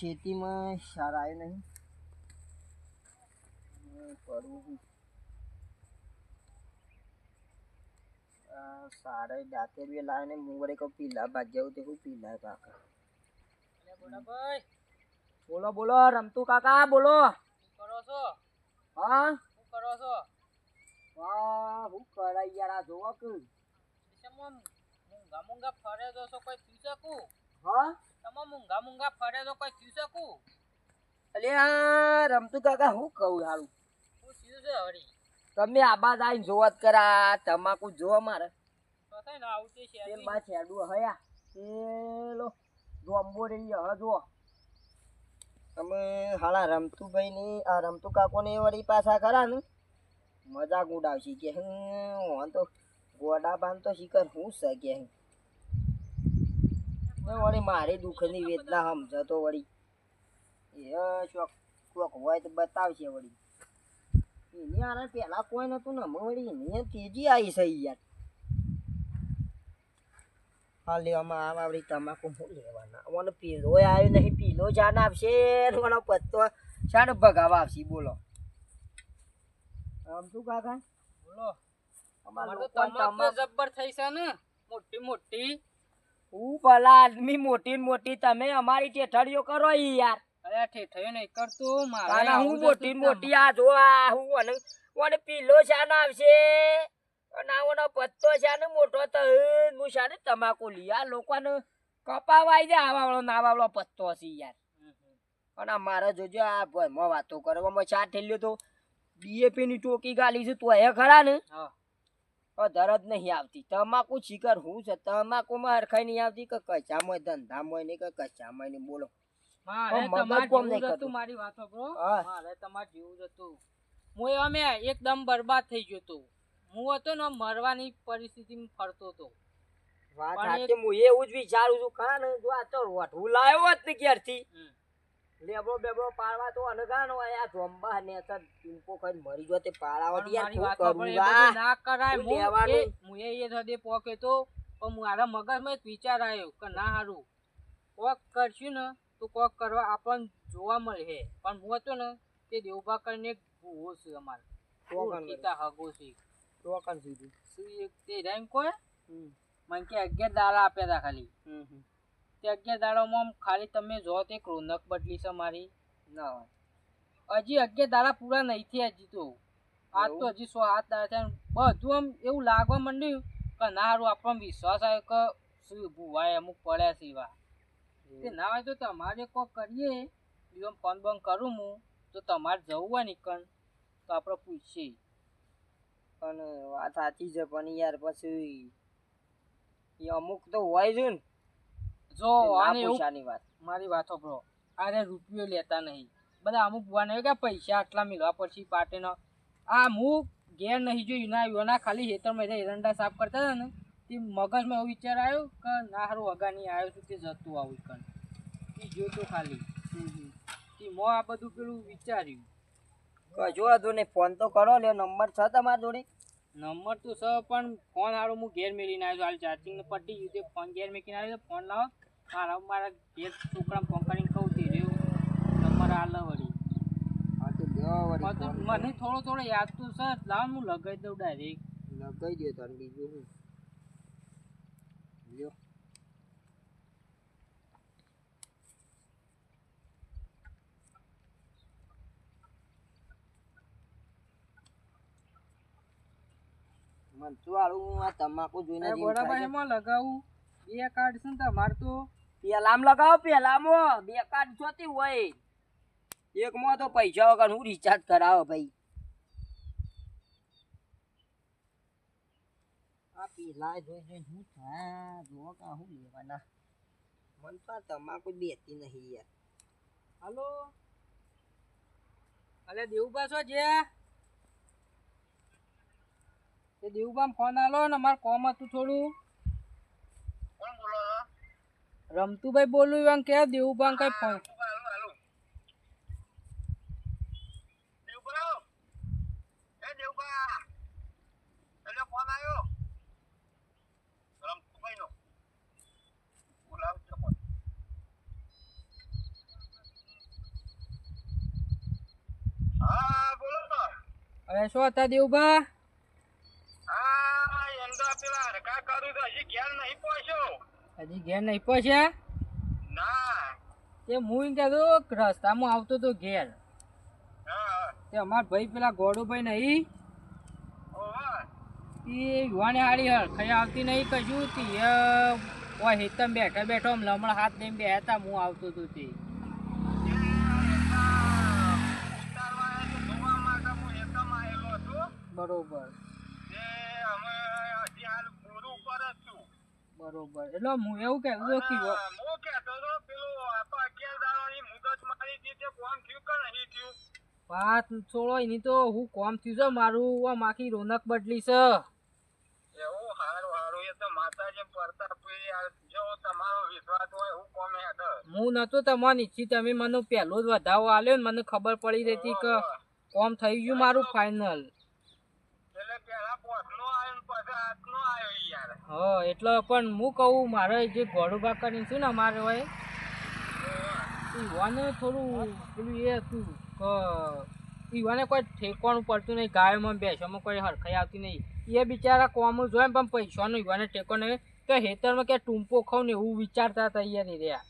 ખેતીમાં સારા આવ્યું નહીં. સારા દાંતે બી લાવે ને મુંગરે કહું પીલા ભાગ્યા તે હું પીલા કાકા. ભાઈ. બોલો બોલો રમતું કાકા બોલો. કરો છો? હા? શું કરો છો? વાહ હું કરાઈ યાર આ જોવા કે તમે મૂંગા મૂંગા ફરે તો છો કોઈ પી શકું? હા? તમે મૂંગા મૂંગા ફરે તો કોઈ થયું શકું અલે આ રમતું કાકા હું કહું હારું? હું થયું છે હરી તમે આબા આવીને જોવત કરા તમાકુ જોવા મારે. તો થાય ને આવું તે તે શેરડી. માં છેડું હયા. પેલો જોમ્બો રહી હ જો તમે હાલા રમતુભાઈ ની આ રમતુ કાકો ને વળી પાછા ખરા ને? મજાક ઉડાવશી કે હું તો ગોડા બાંધ તો શિખર હું છે હું વળી મારી દુઃખની વેદના સમજતો વળી. એ શોખ શોખ હોય તો બતાવશે વળી. એની આને પેલા કોઈ નતું ને અમે વળી એની તેજી આવી છે યાર. હા લેવામાં આમ આવડી તમાકુ હું લેવાના? મને પીલો આવ્યો નહીં પીલો જાન આપશે પત્તો શાને ભગાવા આવશે બોલો. આમ શું કાકા? બોલો. અમારે તમાકુ જબ્બર થઈ છે ને. મોટી મોટી. હું ભલા આદમી મોટી મોટી તમે અમારી ટેઠડીઓ કરો ઈ યાર. અરે ઠેઠયું નહીં કરતો મારા હું મોટી મોટી આ જો આ હું અને ઓને પીલો શાન આવશે. અને આવનો પત્તો શાન મોટો તો હું શાને તમાકુ લઈ આ લોકોને કપાવાઈ જાય આવા વાળો ના વાળો પત્તો છે યાર. અને આ મારે જોજો આ ભયમાં વાતો કરવામાં ચા ઠેલ્યો તો બીએપી ની ટોકી ગાલી છે તો એ ખરા ને? હા. અધર જ નહીં આવતી. તમાકુ શિકાર હું છે? તમાકુમાં હરખાઈ નહીં આવતી કે કચામાં ધંધામાં નહીં કે કચામાં નહીં? બોલો. મારે તમારે જેવું જ હતું કરતું. મારી વાતો મારે તમારે જેવું જ હતું. હું અમે એકદમ બરબાદ થઈ ગયો હતો. હું હતો ને મરવાની પરિસ્થિતિમાં ફરતો હતો. વાત હું એવું જ વિચારું છું. ને જો આ તો રોઠવું લાવ્યો હોત ને ક્યારથી હમ. લેબડો બેબડો પાડવા તો અનગાનો આ જોંબા ને તો ટૂંકો કરી મરી જો તે પણ યાર શું કરું ના કરાય હું હું લેવાનું. એ- હદે પોકે તો પણ મારા મગજમાં એક વિચાર આવ્યો કે ના હારું કોક કરશું ને તો કોક કરવા આપણને જોવા મળે હે પણ હું હતો ને તે દેવભા કરીને ભૂવો છે અમારે. ઓળખીતા હગો છે ટોકન સીધું શું એક તે રેન્ક હોય મને કે અગિયાર દારા આપ્યા હતા ખાલી હમ હમ. તે અગિયાર દાડામાં આમ ખાલી તમે જો તે એક રોનક બદલી છે મારી. ના હોય. હજી અગિયાર દાડા પૂરા નહીં થયા હજી તો. આજ તો હજી સો હાથ દાડા થયા. બધું આમ એવું લાગવા માંડ્યું કે ના હારું આપણને વિશ્વાસ આવ્યો કે શું ભૂવાય અમુક પડ્યા છે એવા. તે ના હોય તો તમારે કોઈ કરીએ. બીજો ફોન બોન કરું હું. તો તમારે જવું હોય નીકળ તો આપણે પૂછીએ. પણ વાત સાચી છે પણ યાર પછી એ અમુક તો હોય છે ને. જો તે ના આને એવું વાત. મારી વાતો બ્રો આરે રૂપિયો લેતા નહીં. બધા અમુક ભુવાને કે પૈસા આટલા મિલવા પછી પાટેનો આ હું ઘેર નહીં જોયું. ના આવ્યો ના ખાલી હેતરમાં એરંડા સાફ કરતા હતા ને તે મગજમાં એવો વિચાર આવ્યો કે ના હારું અગાની નહીં આવ્યો છું તે જતું આવું કણ. તે જોતો ખાલી. તે મો આ બધું પેલું વિચાર્યું. કશો વાંધો નહીં ફોન તો કરો લ્યો. નંબર છે તમારા જોડે? નંબર તો સ પણ ફોન હારું હું ઘેર મેળીને આવ્યો હાલ ચાર્જિંગ ને પટી ગયું તે ફોન ઘેર મેકીને આવ્યો ફોન લાવો. મારા મારા ઘેર છોકરા ફોન કરીને કહું તે રહ્યું. નંબર હાલ વળી મને થોડો થોડો યાદ તો છે લાવ હું લગાવી દઉં ડાયરેક્ટ લગાઈ દે તને બીજું શું? લ્યો. મન તો હારું આ તમાકુ જોઈને જ બરાબર એમાં લગાવું. બે કાર્ડ છે ને તમારે તો. પેલામ લગાવો, પેલામાં. બે કાર્ડ જોતી હોય. એકમાં તો પૈસા વગર હું રિચાર્જ કરાવો ભાઈ. લેવાના. મન તો તમાકુ બેતી નહીં યાર. હાલો? અલે દેવુબા છો જે? તે દેવુબા ફોન આલો ને મારે કોમ હતું થોડું. રમતુભાઈ બોલું એવા કે દેવુભાઈ કઈ ફોન. અરે શું હતા દેવભા? હજી ઘેર નહીં પહોંચ્યા? ના. તે હું એમ કહેતો રસ્તામાં આવતો તો ઘેર. હા. તે અમાર ભાઈ પેલા ગોડુભાઈ નહીં એ યુવાને હારી હરખાઈ આવતી નહીં કશું તે ઓય હેતમ બેઠા બેઠો આમ લમણ હાથ લઈને બેહતા હતા હું આવતો તે તો. બરોબર તે અમે હજી હાલ બોરું ઉપર જ છું બરોબર. એટલે હું એવું કહેતો હતો કે હું કહેતો હતો પેલું આપણે અગિયાર દાડાની મુદત મારી હતી તે કોમ થયું કે નહીં થયું? વાત છોડો એની તો હું કોમ થયું છે મારું આમ આખી રોનક બદલી છે. એવું? હારું હારું. એ તો માતાજી પરતા પી જો તમારો વિશ્વાસ હોય હું કોમે હેડ હું નતો તમને ઈચ્છી તમે મને પહેલો જ વધાવો આલ્યો ને મને ખબર પડી રહી કે કોમ થઈ ગયું મારું ફાઇનલ એટલે પહેલા પોસનો આવ્યો ને પછી હા, એટલે પણ હું કહું, મારે જે ઘોડું કરીને છું ને મારે હોય ઈવાને થોડું પેલું એ હતું કે કોઈ ઠેકવાનું પડતું નહીં, ગાયોમાં બેસવામાં કોઈ હરખાઈ આવતી નહીં. એ બિચારા કોમ જોઈએ પણ પૈસાનો ઈવાને ટેકો નહીં. તો હેતરમાં કે ટૂંપો ખાવ ને એવું વિચારતા તૈયાર યાર રહ્યા.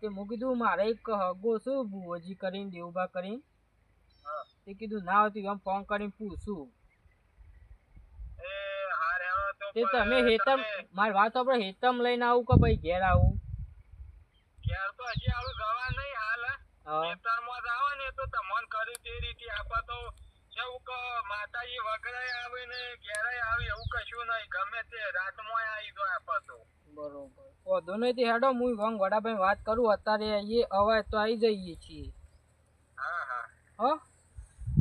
તે હું કીધું, મારે એક હગો છું, ભુવજી કરીને દેવબા કરીને. તે કીધું, ના હોતી આમ ફોન કરીને પૂછું. તો તમે હેતમ માર વાત આપણે હેતમ લઈને આવું કે ભાઈ ઘેર આવું? ઘેર તો હજી આવું જવા નહીં હાલ હેતરમાં જાવ ને તો તમન કરી તે રીતે આપા તો જેવું કે માતાજી વગરાય આવે ને ઘેરાય આવે એવું કશું નહીં. ગમે તે રાતમાં આવી દો આપા તો. બરોબર. વાંધો નહીં તે હેડો હું વંગ વડાભાઈ વાત કરું. અત્યારે આવીએ હવે તો આવી જઈએ છીએ. હા હા. હો?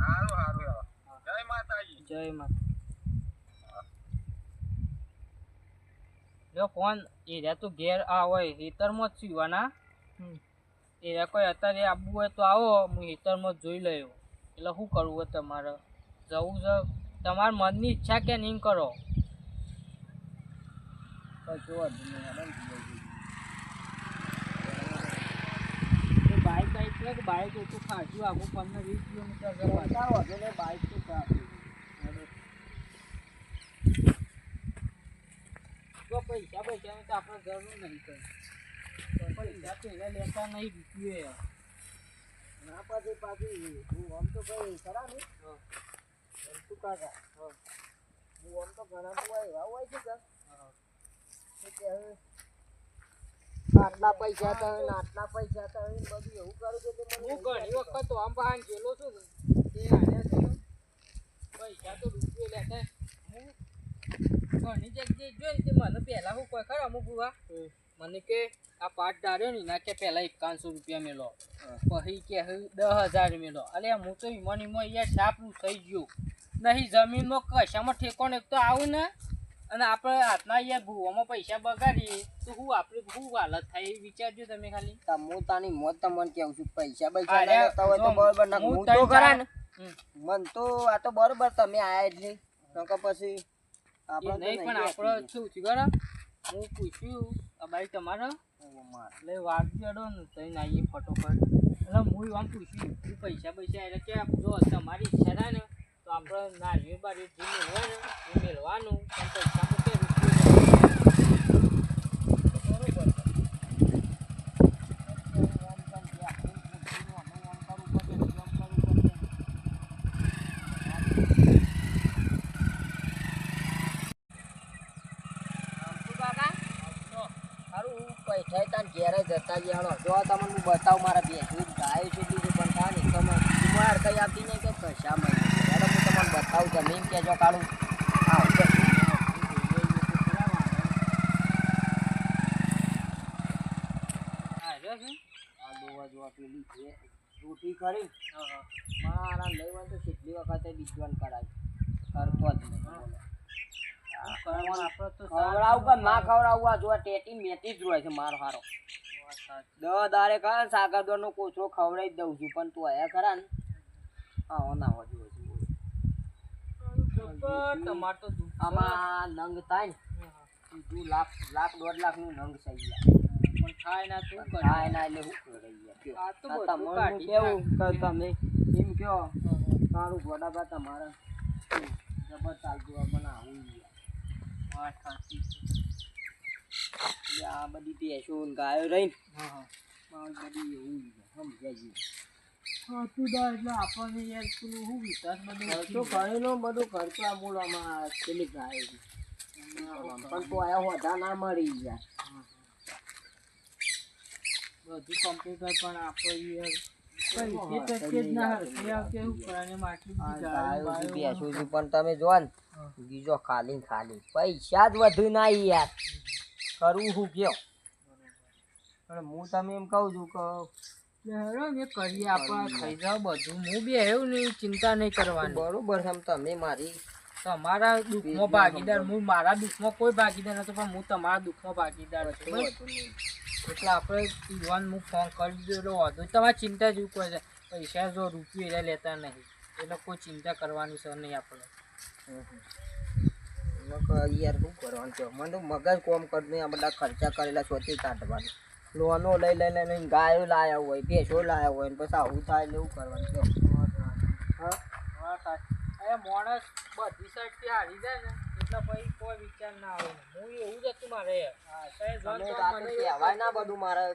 હારું હારું જય માતાજી. જય માતા જો ફોન એ તો ઘેર આ હોય હેતરમાં જ સીવાના. એ કોઈ અત્યારે આવવું હોય તો આવો હું હેતરમાં જ જોઈ લઉં એટલે શું કરવું હોય તમારે? જવું છે. તમારા મનની ઈચ્છા કે નહીં કરો? જીવજી. બાઇક બાઇક છે કે બાઇક એટલું ખાસું આખું પંદર વીસ કિલોમીટર બાઈક તો સારું. જો પૈસા પૈસા તો આપણે જરૂર નહીં કઈ પૈસા તો લેતા નહીં રૂપિયો ના પછી પાછી હું આમ તો ભાઈ ખરા ને? તું કાકા. હું. આમ તો ઘણા બધા એવા હોય છે કે તો કે હવે આટલા પૈસા તો આટલા પૈસા તો બધું એવું કરું કે મને હું ઘણી વખત તો આમ બહાર ગયેલો છું ને એ આને પૈસા તો રૂપિયો લેતા હું ઘણી જગ્યાએ જોઈ તે મને પહેલા હું કોઈ ખરા અમુક ભૂવા મને કે આ પાટ ડાર્યો ને એના કે પહેલા એકાવનસો રૂપિયા મેલો. પછી કે દસ હજાર મેલો. અલે હું તો ઈમો ઈમો યાર છાપરું થઈ ગયું. નહીં જમીનમાં કશામાં ઠેકોણ એક તો આવું ને અને આપણે હાથના યાર ભૂવામાં પૈસા બગાડીએ તો હું આપણે શું હાલત થાય એ વિચારજો તમે ખાલી. તમોતાની મોત તમને કેવું છું પૈસા પૈસા લેતા હોય તો બરોબર ના હું હું તો કરા ને મન તો આ તો બરોબર તમે આયા એટલે નકર પછી આપણે નહીં પણ આપણે આપી શું થયું હું પૂછ્યું બાઈ તમારા. એટલે વાત ચડો ને તઈને આવીએ ફટોફટ એટલે હું આમ પૂછ્યું તું પૈસા પૈસા એટલે કે જો તમારી ઈચ્છા થાય ને તો આપણે નારિયેળ બારી જે ને એ મેળવાનું પણ પૈસા તો કે રૂપિયો હારું પૈસા ઘેરે જતા જ તમને હું બતાવું મારા બેસું ગાય છે બીજું પણ થાય ને તમે બીમાર કઈ આપતી નહીં કે કશા માં હેડો હું તમને બતાવું તમે એમ કહેજો કાળું? આવજો હા રહ્યો છે. આ દોવા જોવા પેલી છે. રોટી કરી. મારા લઈ તો કેટલી વખતે બીજવાન કરાય કરતો જ. નહીં બોલો. શું કરવાનું આપણે તો ખવડાવું કે ના ખવડાવું? આ જોવા ટેટી મેતી જ હોય છે મારો હારો. દસ દારે કરે સાગર સાગરદોર નો કોચરો ખવડાવી દઉં છું પણ તું આયા ખરા ને? હા ના પણ તમારે તો આમાં નંગ થાય ને હા, હા. લાખ લાખ દોઢ લાખનું નંગ થઈ ગયા પણ થાય ના તું થાય ના એટલે શું કરે આ તો તમારું કેવું? તમે? એમ કયો? સારું ગોડાબા તમારે. જબર ચાલતું બનાવું પણ આવું યાર. વાત સાચી છે. આ બધી ભેંસો ગાયો રહી હા હા. બધી એવું સમજાય ગયું. એટલે આપણને યાર પેલું શું વિચાર બધું ખર્ચો કરેલો બધું ખર્ચો આ મૂળમાં પેલી ગાય પણ તો આયા હોતા ના મળી યાર બધું કમ્પ્યુટર પણ આપણે યાર ગાયો ગાયો પણ તમે જો ને. બીજો ખાલી ખાલી. પૈસા જ વધુ ના યાર. કરવું હું કયો? પણ હું તમે એમ કહું છું કે કરીએ આપણે થઈ જાવ બધું. હું બી એવું નહીં ચિંતા નહીં કરવાની. બરોબર છે તમે મારી તમારા દુઃખમાં ભાગીદાર હું મારા દુઃખમાં કોઈ ભાગીદાર નતો પણ હું તમારા દુઃખમાં ભાગીદાર છું. એટલે આપણે યુવાન હું ફોન કરી દીધો એટલે વાંધો. તમારે ચિંતા જેવું કોઈ છે. પૈસા જો રૂપિયો એટલે લેતા નહીં. એટલે કોઈ ચિંતા કરવાની છે નહીં આપણે. યાર શું કરવાનું છે? મને તો મગજ કોમ કરતું આ બધા ખર્ચા કરેલા શોધી કાઢવાનું. લોનો લઈ લઈ લઈને ગાયો લાયા હોય ભેંસો લાયા હોય ને પછી આવું થાય એવું કરવાનું છે. મોણસ સાચી. અરે માણસ બધી સાઈડથી હારી જાય ને એટલે પછી કોઈ વિચાર ના આવે. હું એવું જ હતું મારે. કહેવાય ના બધું મારે.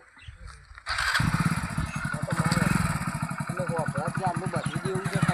તો મારે બધું દેવું છે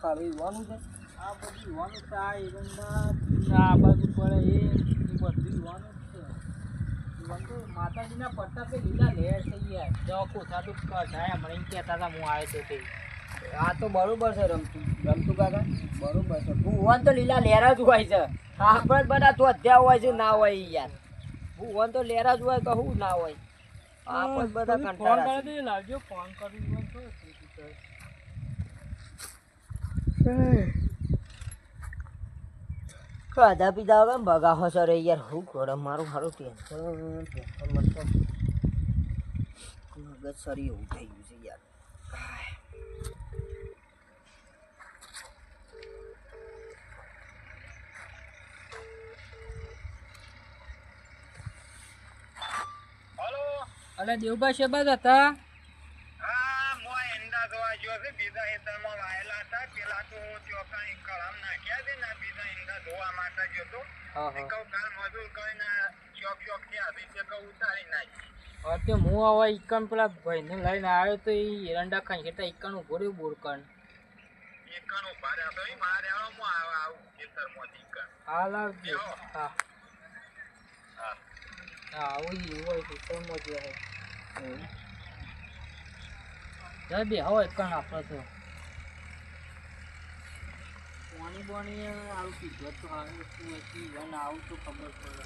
ખરી જોવાનું છે આ બધું યુવાનું છે આ બાજુ પડે એ બધું યુવાનું છે યુવાન તો માતાજીના પટ્ટા પે લીલા લહેર થઈ ગયા જો કોથા તો કઢાયા મને કહેતા હતા હું આવે છે તે આ તો બરોબર છે, રમતું. રમતું કાકા? બરોબર છે. ભુવન તો લીલા લેરા જ હોય છે. આપણે બધા ધોધ્યા હોય છે, ના હોય યાર. ભુવન તો લેરા જ હોય કહું ના હોય. આપણે બધા કંટાળા કરી લાવજો ફોન કરી તો ખાધા પીધા હવે બગા હશે રે યાર. હું ઘોડે મારું સારું ટેન્શન ટેન્શન મળતો મગજ સરી એવું થઈ ગયું છે યાર હલો અલે દેવભાઈ શેબાદ હતા હા મોય ઈંડા જોવા ગયો છે બીજા હેતરમાં વાયેલા હતા પેલા તો ત્યાં કાંઈ કળામ નાખ્યા છે ને આ બીજા ઈંડા ધોવા માટે ગયો તો હા એ કહું કાલ મજૂર કરીને ચોક ચોકથી આવી છે કહું ઉતારી નાખી હવે હું હવે ઈકણ પેલા ભાઈને લઈને આવ્યો તો એ એરંડા ખાઈ ખેતા ઈકણ ઊભો રહ્યો બોરકણ કણ ઊભા રહ્યા તો મારે આવો હું આવું આવજો એવો? હા હા. હા. આવું જ હોય ખેતરમાં જ હોય બે હવે કણ આપણે તો. પાણી પાણી આવું કીધું તો હારું શું આવું તો ખબર પડે.